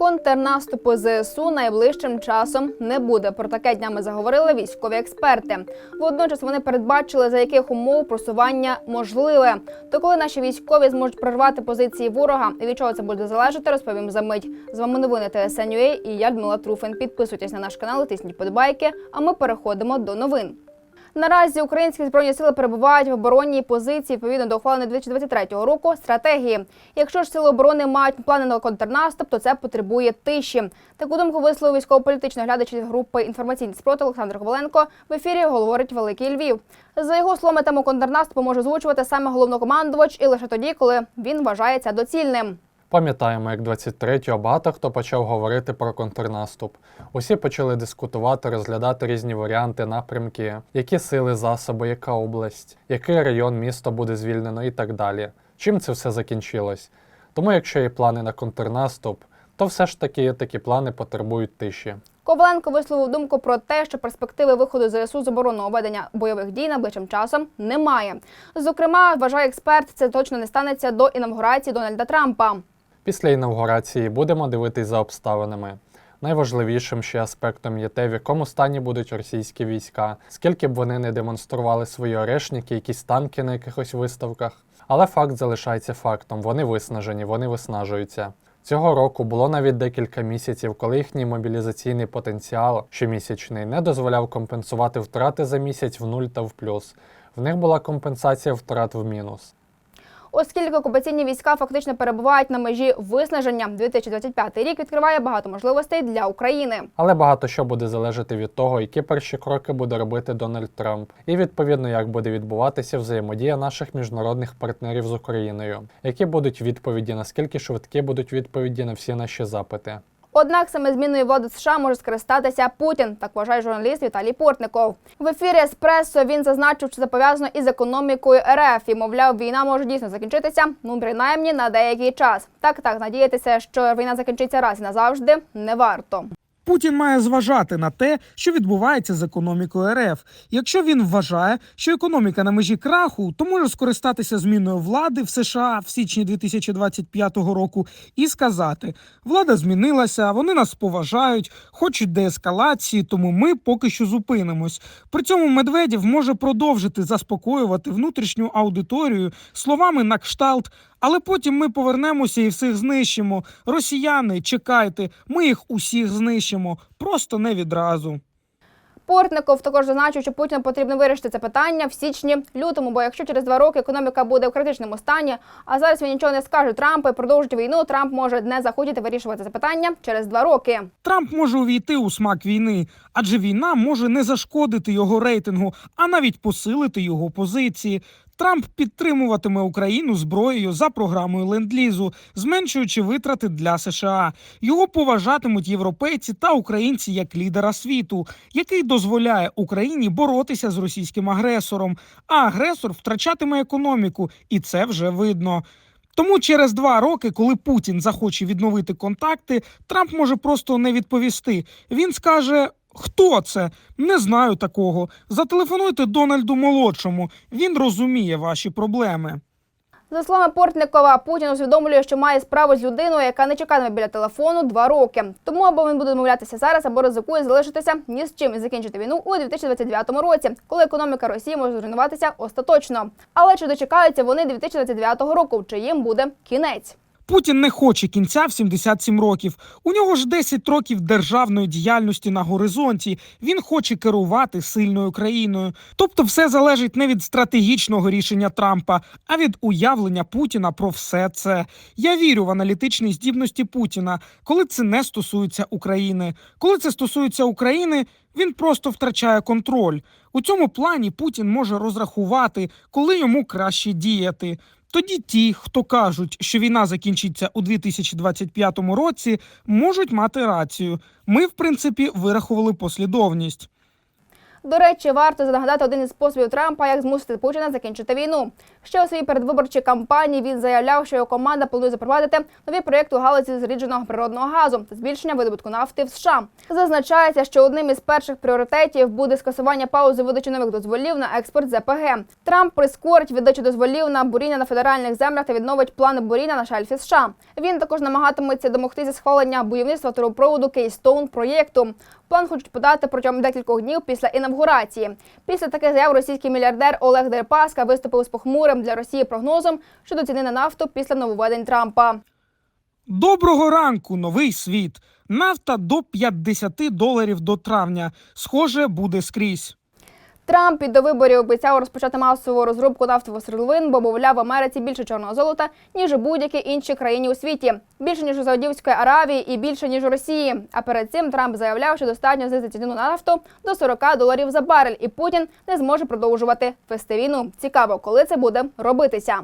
Контрнаступу ЗСУ найближчим часом не буде. Про таке днями заговорили військові експерти. Водночас вони передбачили, за яких умов просування можливе. То коли наші військові зможуть прорвати позиції ворога і від чого це буде залежати, розповім за мить. З вами новини ТСНЮА і я Людмила Труфен. Підписуйтесь на наш канал, тисніть подобайки. А ми переходимо до новин. Наразі українські збройні сили перебувають в оборонній позиції відповідно до ухваленої 2023 року стратегії. Якщо ж сили оборони мають плани на контрнаступ, то це потребує тиші. Таку думку висловив військово-політичний глядач групи інформаційний спротив Олександр Коваленко. В ефірі говорить Великий Львів. За його словами, тему контрнаступу може озвучувати саме головнокомандувач і лише тоді, коли він вважається доцільним. Пам'ятаємо, як 23-го багато хто почав говорити про контрнаступ. Усі почали дискутувати, розглядати різні варіанти, напрямки, які сили, засоби, яка область, який район місто буде звільнено і так далі. Чим це все закінчилось? Тому, якщо є плани на контрнаступ, то все ж таки такі плани потребують тиші. Коваленко висловив думку про те, що перспективи виходу ЗСУ з оборонного ведення бойових дій найближчим часом немає. Зокрема, вважає експерт, це точно не станеться до інавгурації Дональда Трампа. Після інавгурації будемо дивитись за обставинами. Найважливішим ще аспектом є те, в якому стані будуть російські війська, скільки б вони не демонстрували свої орешники, якісь танки на якихось виставках. Але факт залишається фактом: вони виснажені, вони виснажуються. Цього року було навіть декілька місяців, коли їхній мобілізаційний потенціал щомісячний не дозволяв компенсувати втрати за місяць в нуль та в плюс. В них була компенсація втрат в мінус. Оскільки окупаційні війська фактично перебувають на межі виснаження, 2025 рік відкриває багато можливостей для України. Але багато що буде залежати від того, які перші кроки буде робити Дональд Трамп, і відповідно як буде відбуватися взаємодія наших міжнародних партнерів з Україною, які будуть відповіді, наскільки швидкі будуть відповіді на всі наші запити. Однак саме зміною влади США може скористатися Путін, так вважає журналіст Віталій Портников. В ефірі Еспресо він зазначив, що це пов'язано із економікою РФ і мовляв, війна може дійсно закінчитися, ну принаймні на деякий час. Так так надіятися, що війна закінчиться раз і назавжди, не варто. Путін має зважати на те, що відбувається з економікою РФ. Якщо він вважає, що економіка на межі краху, то може скористатися зміною влади в США в січні 2025 року і сказати: влада змінилася, вони нас поважають, хочуть деескалації, тому ми поки що зупинимось. При цьому Медведєв може продовжити заспокоювати внутрішню аудиторію словами на кшталт. Але потім ми повернемося і всіх знищимо. Росіяни, чекайте, ми їх усіх знищимо, просто не відразу. Портников також зазначив, що Путіну потрібно вирішити це питання в січні-лютому. Бо якщо через два роки економіка буде в критичному стані, а зараз він нічого не скаже Трампу і продовжить війну, Трамп може не захотіти вирішувати це питання через два роки. Трамп може увійти у смак війни, адже війна може не зашкодити його рейтингу, а навіть посилити його позиції. Трамп підтримуватиме Україну зброєю за програмою ленд-лізу, зменшуючи витрати для США. Його поважатимуть європейці та українці як лідера світу, який дозволяє Україні боротися з російським агресором. А агресор втрачатиме економіку, і це вже видно. Тому через два роки, коли Путін захоче відновити контакти, Трамп може просто не відповісти. Він скаже. Хто це? Не знаю такого. Зателефонуйте Дональду молодшому. Він розуміє ваші проблеми. За словами Портникова, Путін усвідомлює, що має справу з людиною, яка не чекатиме біля телефону два роки. Тому або він буде домовлятися зараз, або ризикує залишитися ні з чим і закінчити війну у 2029 році, коли економіка Росії може зруйнуватися остаточно. Але чи дочекаються вони 2029 року, чи їм буде кінець? Путін не хоче кінця в 77 років. У нього ж 10 років державної діяльності на горизонті. Він хоче керувати сильною країною. Тобто, все залежить не від стратегічного рішення Трампа, а від уявлення Путіна про все це. Я вірю в аналітичні здібності Путіна, коли це не стосується України. Коли це стосується України, він просто втрачає контроль. У цьому плані Путін може розрахувати, коли йому краще діяти. Тоді ті, хто кажуть, що війна закінчиться у 2025 році, можуть мати рацію. Ми, в принципі, вирахували послідовність. До речі, варто нагадати один із способів Трампа, як змусити Путіна закінчити війну. Ще у своїй передвиборчій кампанії він заявляв, що його команда планує запровадити нові проєкти у галузі зрідженого природного газу та збільшення видобутку нафти в США. Зазначається, що одним із перших пріоритетів буде скасування паузи видачі нових дозволів на експорт ЗПГ. Трамп прискорить видачу дозволів на буріння на федеральних землях та відновить плани буріння на шельфі США. Він також намагатиметься домогтися схвалення будівництва трубопроводу Кейстоун проєкту. План хочуть подати протягом декількох днів після інавгурації. Після таких заяв російський мільярдер Олег Дерипаска виступив з похмурим для Росії прогнозом щодо ціни на нафту після нововведень Трампа. Доброго ранку, новий світ. Нафта до 50 доларів до травня. Схоже, буде скрізь. Трамп під до виборів обіцяв розпочати масову розробку нафтових сировин, бо мовляв в Америці більше чорного золота, ніж у будь-якій іншій країні у світі. Більше ніж у Саудівської Аравії і більше ніж у Росії. А перед цим Трамп заявляв, що достатньо знизити ціну на нафту до 40 доларів за барель, і Путін не зможе продовжувати вести війну. Цікаво, коли це буде робитися.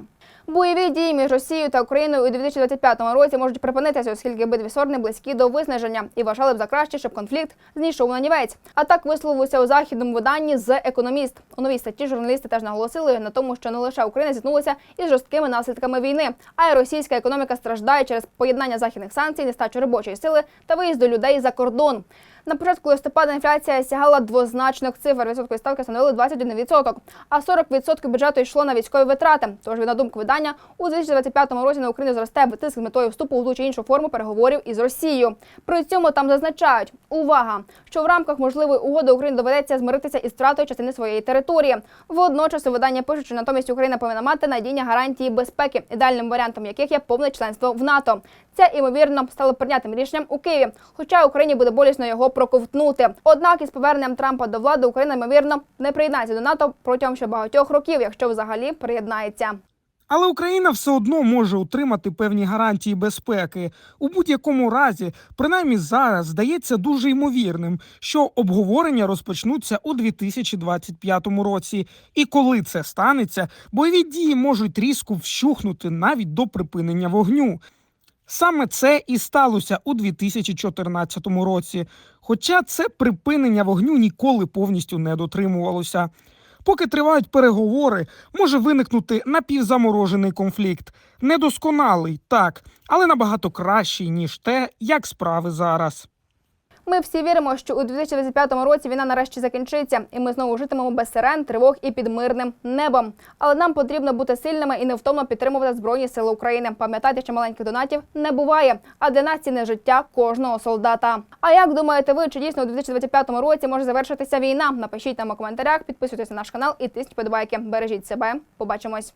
Бойові дії між Росією та Україною у 2025 році можуть припинитися, оскільки обидві сторони близькі до виснаження і вважали б за краще, щоб конфлікт знійшов на нівець. А так висловився у західному виданні з економіст. У новій статті журналісти теж наголосили на тому, що не лише Україна зіткнулася із жорсткими наслідками війни, а й російська економіка страждає через поєднання західних санкцій, нестачу робочої сили та виїзду людей за кордон. На початку листопада інфляція сягала двозначних цифр. Відсоткові ставки становили 21%, а 40% бюджету йшло на військові витрати. Тож, на думку видання, у 2025 році на Україну зросте тиск з метою вступу у ту чи іншу форму переговорів із Росією. При цьому там зазначають увага, що в рамках можливої угоди Україні доведеться змиритися із втратою частини своєї території. Водночас у видання пишуть, що натомість Україна повинна мати надійні гарантії безпеки, ідеальним варіантом яких є повне членство в НАТО. Це імовірно стало прийнятим рішенням у Києві, хоча Україні буде болісно його проковтнути. Однак із поверненням Трампа до влади Україна ймовірно не приєднається до НАТО протягом ще багатьох років, якщо взагалі приєднається. Але Україна все одно може отримати певні гарантії безпеки. У будь-якому разі, принаймні зараз, здається дуже ймовірним, що обговорення розпочнуться у 2025 році. І коли це станеться, бойові дії можуть різко вщухнути навіть до припинення вогню. Саме це і сталося у 2014 році. Хоча це припинення вогню ніколи повністю не дотримувалося. Поки тривають переговори, може виникнути напівзаморожений конфлікт. Недосконалий, так, але набагато кращий, ніж те, як справи зараз. Ми всі віримо, що у 2025 році війна нарешті закінчиться, і ми знову житимемо без сирен, тривог і під мирним небом. Але нам потрібно бути сильними і невтомно підтримувати збройні сили України. Пам'ятайте, що маленьких донатів не буває. А для нас ціне життя кожного солдата. А як думаєте ви, чи дійсно у 2025 році може завершитися війна? Напишіть нам у коментарях, підписуйтесь на наш канал і тисніть подобайки. Бережіть себе. Побачимось.